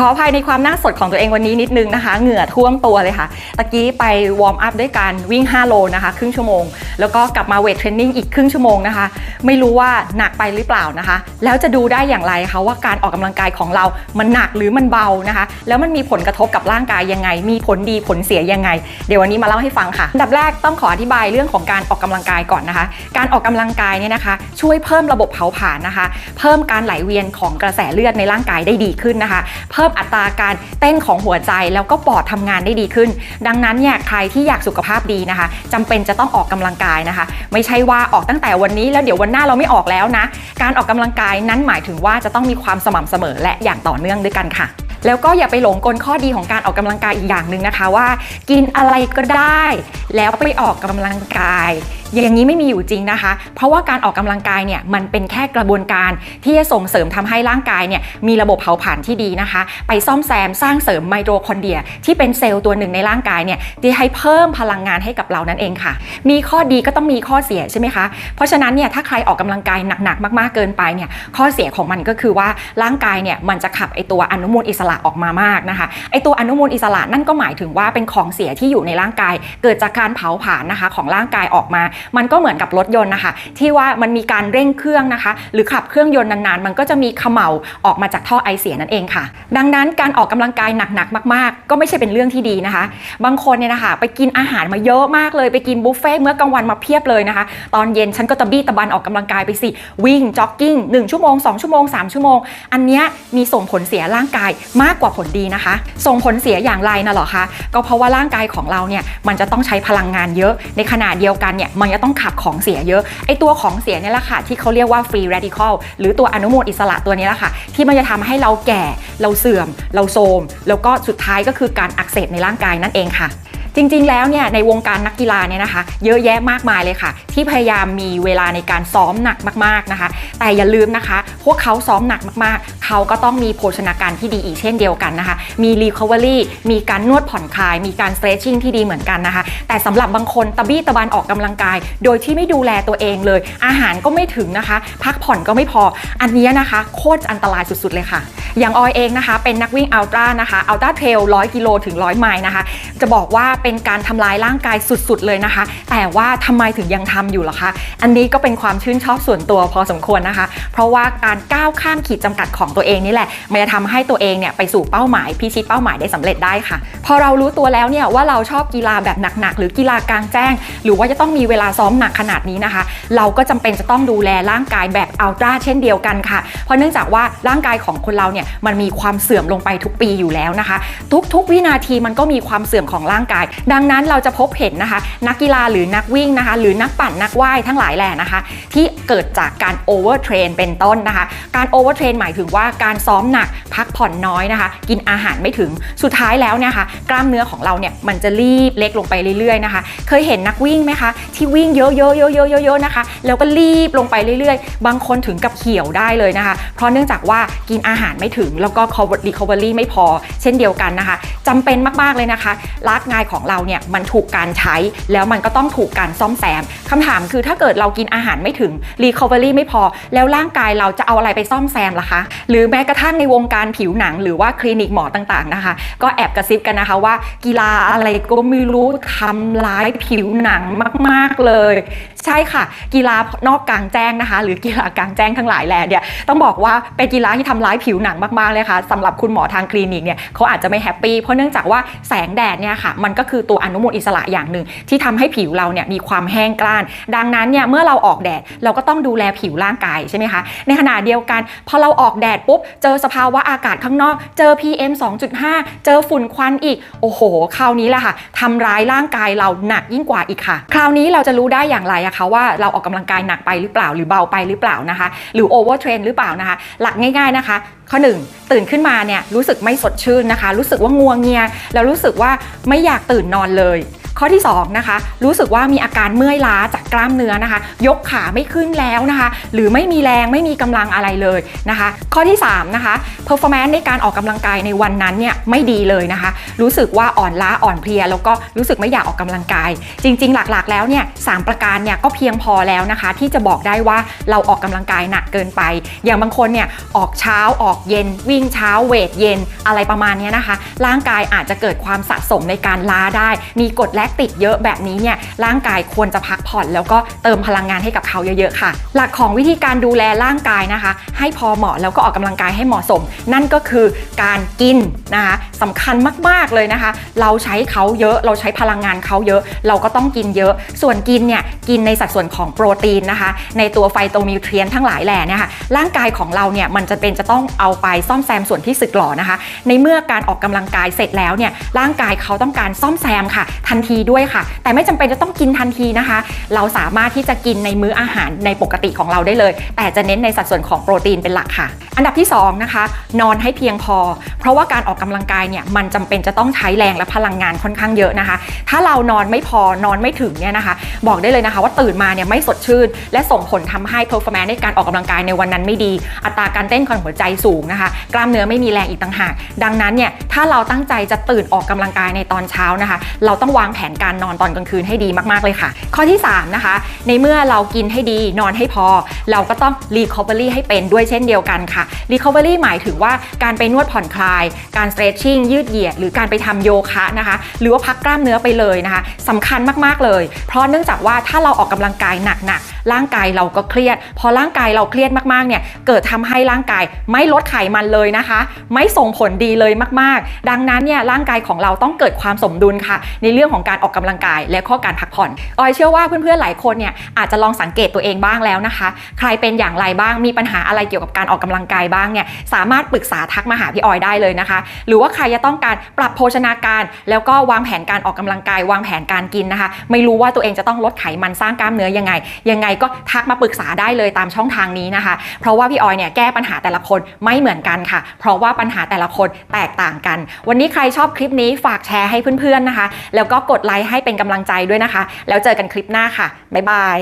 ขออภัยในความหน้าสดของตัวเองวันนี้นิดนึงนะคะ เหงื่อท่วมตัวเลยค่ะ ตะกี้ไปวอร์มอัพด้วยการวิ่ง 5 โลนะคะ ครึ่งชั่วโมง แล้วก็กลับมาเวทเทรนนิ่งอีกครึ่งชั่วโมงนะคะ ไม่รู้ว่าหนักไปหรือเปล่านะคะ แล้วจะดูได้อย่างไรคะว่าการออกกำลังกายของเรา มันหนักหรือมันเบานะคะ แล้วมันมีผลกระทบกับร่างกายยังไง มีผลดีผลเสียยังไง เดี๋ยววันนี้มาเล่าให้ฟังค่ะอันดับแรกต้องขออธิบายเรื่องของการออกกำลังกายก่อนนะคะ การออกกำลังกายเนี่ยนะคะ ช่วยเพิ่มระบบเผาผลาญนะคะ เพิ่มการไหลเวียนของกระแสเลือดในร่างกายได้ดีขึ้นนะคะ เพิ่มอัตราการเต้นของหัวใจแล้วก็ปอดทำงานได้ดีขึ้น ดังนั้นเนี่ยใครที่อยากสุขภาพดีนะคะจำเป็นจะต้องออกกำลังกายนะคะ ไม่ใช่ว่าออกตั้งแต่วันนี้แล้วเดี๋ยววันหน้าเราไม่ออกแล้วนะ การออกกำลังกายนั้นหมายถึงว่าจะต้องมีความสม่ำเสมอและอย่างต่อเนื่องด้วยกันค่ะแล้วก็อย่าไปหลงกลข้อดีของการออกกำลังกายอีกอย่างหนึ่งนะคะว่า กินอะไรก็ได้ แล้วไปออกกำลังกาย อย่างนี้ไม่มีอยู่จริงนะคะ เพราะว่าการออกกำลังกายเนี่ยมันเป็นแค่กระบวนการที่จะส่งเสริมทำให้ร่างกายเนี่ยมีระบบเผาผลาญที่ดีนะคะ ไปซ่อมแซมสร้างเสริมไมโตคอนเดรีย ที่เป็นเซลล์ตัวหนึ่งในร่างกายเนี่ยที่ให้เพิ่มพลังงานให้กับเรานั่นเองค่ะ มีข้อดีก็ต้องมีข้อเสียใช่ไหมคะ เพราะฉะนั้นเนี่ยถ้าใครออกกำลังกายหนักๆ มากๆเกินไปเนี่ยข้อเสียของมันก็คือว่าร่างกายเนี่ยมันจะขับไอตัวอนุมูลอิสระออกมามากนะคะไอตัวอนุมูลอิสระนั่นก็หมายถึงว่าเป็นของเสียที่อยู่ในร่างกาย เกิดจากการเผาผลาญนะคะ ของร่างกายออกมามันก็เหมือนกับรถยนต์นะคะ ที่ว่ามันมีการเร่งเครื่องนะคะ หรือขับเครื่องยนต์นานๆ มันก็จะมีเขม่าออกมาจากท่อไอเสียนั่นเองค่ะ ดังนั้นการออกกำลังกายหนักๆ มากๆ ก็ไม่ใช่เป็นเรื่องที่ดีนะคะ บางคนเนี่ยนะคะไปกินอาหารมาเยอะมากเลยไปกินบุฟเฟ่ต์เมื่อกลางวันมาเพียบเลยนะคะ ตอนเย็นฉันก็ตะบี้ตะบันออกกำลังกายไปสิวิ่งจ็อกกิ้ง1ชั่วโมง2ชั่วโมง3ชั่วโมง อันเนี้ยมีส่งผลเสียร่างกายมากกว่าผลดีนะคะ ส่งผลเสียอย่างไรนะหรอคะก็เพราะว่าร่างกายของเราเนี่ยมันจะต้องใช้พลังงานเยอะในขณะเดียวกันเนี่ยมันจะต้องขับของเสียเยอะไอตัวของเสียเนี่ยแหละค่ะที่เขาเรียกว่าฟรีเรดิคอลหรือตัวอนุมูลอิสระตัวนี้แหละค่ะ ที่มันจะทำให้เราแก่เราเสื่อม เราโทรมแล้วก็สุดท้ายก็คือการอักเสบในร่างกายนั่นเองค่ะ จริงๆ แล้วเนี่ยในวงการนักกีฬาเนี่ยนะคะ เยอะแยะมากมายเลยค่ะ ที่พยายามมีเวลาในการซ้อมหนักมากๆนะคะ แต่อย่าลืมนะคะ พวกเขาซ้อมหนักมากๆ เขาก็ต้องมีโภชนาการที่ดีอีกเช่นเดียวกันนะคะ มี recovery มีการนวดผ่อนคลาย มีการ stretching ที่ดีเหมือนกันนะคะ แต่สำหรับบางคนตะบี้ตะบันออกกำลังกาย โดยที่ไม่ดูแลตัวเองเลย อาหารก็ไม่ถึงนะคะ พักผ่อนก็ไม่พอ อันนี้นะคะ โคตรอันตรายสุดๆเลยค่ะ อย่างออยเองนะคะ เป็นนักวิ่งอัลตร้านะคะอัลตร้าเทรล100กิโลถึง100ไมล์นะคะ จะบอกว่าเป็นการทำลายร่างกายสุดๆเลยนะคะ แต่ว่าทำไมถึงยังทำอยู่ล่ะคะ อันนี้ก็เป็นความชื่นชอบส่วนตัวพอสมควรนะคะ เพราะว่าการก้าวข้ามขีดจำกัดของตัวเองนี่แหละมันจะทำให้ตัวเองเนี่ยไปสู่เป้าหมายพิชิตเป้าหมายได้สำเร็จได้ค่ะ พอเรารู้ตัวแล้วเนี่ยว่าเราชอบกีฬาแบบหนักๆหรือกีฬากลางแจ้ง หรือว่าจะต้องมีเวลาซ้อมหนักขนาดนี้นะคะ เราก็จำเป็นจะต้องดูแลร่างกายแบบอัลตร้าเช่นเดียวกันค่ะ เพราะเนื่องจากว่าร่างกายของคนเราเนี่ยมันมีความเสื่อมลงไปทุกปีอยู่แล้วนะคะ ทุกๆ วินาทีมันก็มีความเสื่อมของร่างกาย ดังนั้นเราจะพบเห็นนะคะ นักกีฬาหรือนักวิ่งนะคะ หรือนักปั่นนักว่ายทั้งหลายแหล่นะคะ ที่เกิดจากการโอเวอร์เทรนเป็นต้นนะคะ การโอเวอร์เทรนหมายถึงว่าการซ้อมหนักพักผ่อนน้อยนะคะ กินอาหารไม่ถึงสุดท้ายแล้วเนี่ยค่ะกล้ามเนื้อของเราเนี่ยมันจะรีบเล็กลงไปเรื่อยๆนะคะ เคยเห็นนักวิ่งไหมคะ ที่วิ่งเยอะๆๆๆๆๆนะคะ แล้วก็รีบลงไปเรื่อยๆ บางคนถึงกับเขียวได้เลยนะคะ เพราะเนื่องจากว่ากินอาหารไม่ถึงแล้วก็ recovery ไม่พอ เช่นเดียวกันนะคะจำเป็นมากๆเลยนะคะร่างายของเราเนี่ยมันถูกการใช้แล้วมันก็ต้องถูกการซ่อมแซมคำถามคือถ้าเกิดเรากินอาหารไม่ถึง recovery ไม่พอ แล้วร่างกายเราจะเอาอะไรไปซ่อมแซมล่ะคะ หรือแม้กระทั่งในวงการผิวหนัง หรือว่าคลินิกหมอต่างๆนะคะ ก็แอบกระซิบกันนะคะว่ากีฬาอะไรก็ไม่รู้ทำร้ายผิวหนังมาก ๆเลย ใช่ค่ะ กีฬานอกกลางแจ้งนะคะ หรือกีฬากลางแจ้งทั้งหลายแหล่เนี่ยต้องบอกว่าเป็นกีฬาที่ทำร้ายผิวหนังมากๆเลยค่ะสำหรับคุณหมอทางคลินิกเนี่ยเขาอาจจะไม่แฮปปี้เพราะเนื่องจากว่าแสงแดดเนี่ยค่ะมันก็คือตัวอนุมูลอิสระอย่างหนึ่งที่ทำให้ผิวเราเนี่ยมีความแห้งกร้าน ดังนั้นเนี่ยเมื่อเราออกแดดเราก็ต้องดูแลผิวร่างกายใช่ไหมคะในขณะเดียวกันพอเราออกแดดปุ๊บเจอสภาวะอากาศข้างนอก เจอ PM 2.5 เจอฝุ่นควันอีกโอ้โหคราวนี้แหละค่ะทำร้ายร่างกายเราหนักยิ่งกว่าอีกค่ะ คราวนี้เราจะรู้ได้อย่างไรอะคะว่าเราออกกำลังกายหนักไปหรือเปล่าหรือเบาไปหรือเปล่านะคะ หรือโอเวอร์เทรนหรือเปล่านะคะ หลักง่ายๆนะคะข้อ 1 ตื่นขึ้นมาเนี่ยรู้สึกไม่สดชื่นนะคะ รู้สึกว่างัวเงีย แล้วรู้สึกว่าไม่อยากตื่นนอนเลย ข้อที่สองนะคะรู้สึกว่ามีอาการเมื่อยล้าจากกล้ามเนื้อนะคะ ยกขาไม่ขึ้นแล้วนะคะ หรือไม่มีแรงไม่มีกำลังอะไรเลยนะคะ ข้อที่สามนะคะ performance ในการออกกำลังกายในวันนั้นเนี่ยไม่ดีเลยนะคะ รู้สึกว่าอ่อนล้าอ่อนเพลีย แล้วก็รู้สึกไม่อยากออกกำลังกาย จริง ๆ หลักๆ แล้วเนี่ยสามประการเนี่ยก็เพียงพอแล้วนะคะ ที่จะบอกได้ว่าเราออกกำลังกายหนักเกินไป อย่างบางคนเนี่ยออกเช้าออกเย็น วิ่งเช้าเวทเย็นอะไรประมาณนี้นะคะ ร่างกายอาจจะเกิดความสะสมในการล้าได้ มีกรดแลคติกเยอะแบบนี้เนี่ยร่างกายควรจะพักผ่อน แล้วก็เติมพลังงานให้กับเขาเยอะๆค่ะ หลักของวิธีการดูแลร่างกายนะคะ ให้พอเหมาะแล้วก็ออกกำลังกายให้เหมาะสม นั่นก็คือการกินนะคะสำคัญมากๆเลยนะคะ เราใช้เขาเยอะเราใช้พลังงานเขาเยอะ เราก็ต้องกินเยอะ ส่วนกินเนี่ยกินในสัดส่วนของโปรตีนนะคะ ในตัวไฟโตนิวเทรียนทั้งหลายแหล่เนี่ยค่ะร่างกายของเราเนี่ยมันจะเป็นจะต้องเอาไปซ่อมแซมส่วนที่สึกหรอนะคะ ในเมื่อการออกกำลังกายเสร็จแล้วเนี่ยร่างกายเขาต้องการซ่อมแซมค่ะ ทันทีด้วยค่ะ แต่ไม่จำเป็นจะต้องกินทันทีนะคะ เราสามารถที่จะกินในมื้ออาหารในปกติของเราได้เลย แต่จะเน้นในสัดส่วนของโปรตีนเป็นหลักค่ะ อันดับที่สองนะคะนอนให้เพียงพอ เพราะว่าการออกกำลังกายเนี่ยมันจำเป็นจะต้องใช้แรงและพลังงานค่อนข้างเยอะนะคะ ถ้าเรานอนไม่พอนอนไม่ถึงเนี่ยนะคะ บอกได้เลยนะคะ ว่าตื่นมาเนี่ยไม่สดชื่น และส่งผลทำให้ performance ในการออกกำลังกายในวันนั้นไม่ดี อัตราการเต้นของหัวใจสูงนะคะ กล้ามเนื้อไม่มีแรงอีกต่างหาก ดังนั้นเนี่ยถ้าเราตั้งใจจะตื่นออกกำลังกายในตอนเช้านะคะ เราต้องวางแผนการนอนตอนกลางคืนให้ดีมากๆเลยค่ะ ข้อที่สามนะคะ ในเมื่อเรากินให้ดีนอนให้พอ เราก็ต้อง recovery ให้เป็นด้วยเช่นเดียวกันค่ะ recovery หมายถึงว่าการไปนวดผ่อนคลาย การ stretching ยืดเหยียด หรือการไปทำโยคะนะคะ หรือว่าพักกล้ามเนื้อไปเลยนะคะสำคัญมากๆเลย เพราะเนื่องจากว่าถ้าเราออกกำลังกายหนักๆ ร่างกายเราก็เครียด พอร่างกายเราเครียดมากๆเนี่ยเกิดทำให้ร่างกายไม่ลดไขมันเลยนะคะ ไม่ส่งผลดีเลยมากๆ ดังนั้นเนี่ยร่างกายของเราต้องเกิดความสมดุลค่ะ ในเรื่องของการออกกำลังกายและข้อการพักผ่อนออยเชื่อว่าเพื่อนๆหลายคนเนี่ยอาจจะลองสังเกตตัวเองบ้างแล้วนะคะ ใครเป็นอย่างไรบ้างมีปัญหาอะไรเกี่ยวกับการออกกำลังกายบ้างเนี่ยสามารถปรึกษาทักมาหาพี่ออยได้เลยนะคะ หรือว่าใครจะต้องการปรับโภชนาการ แล้วก็วางแผนการออกกำลังกายวางแผนการกินนะคะ ไม่รู้ว่าตัวเองจะต้องลดไขมันสร้างกล้ามเนื้อยังไง ยังไงก็ทักมาปรึกษาได้เลยตามช่องทางนี้นะคะ เพราะว่าพี่ออยเนี่ยแก้ปัญหาแต่ละคนไม่เหมือนกันค่ะ เพราะว่าปัญหาแต่ละคนแตกต่างกัน วันนี้ใครชอบคลิปนี้ฝากแชร์ให้เพื่อนๆนะคะ แล้วก็กดไลค์ให้เป็นกำลังใจด้วยนะคะ แล้วเจอกันคลิปหน้าค่ะบ๊ายบาย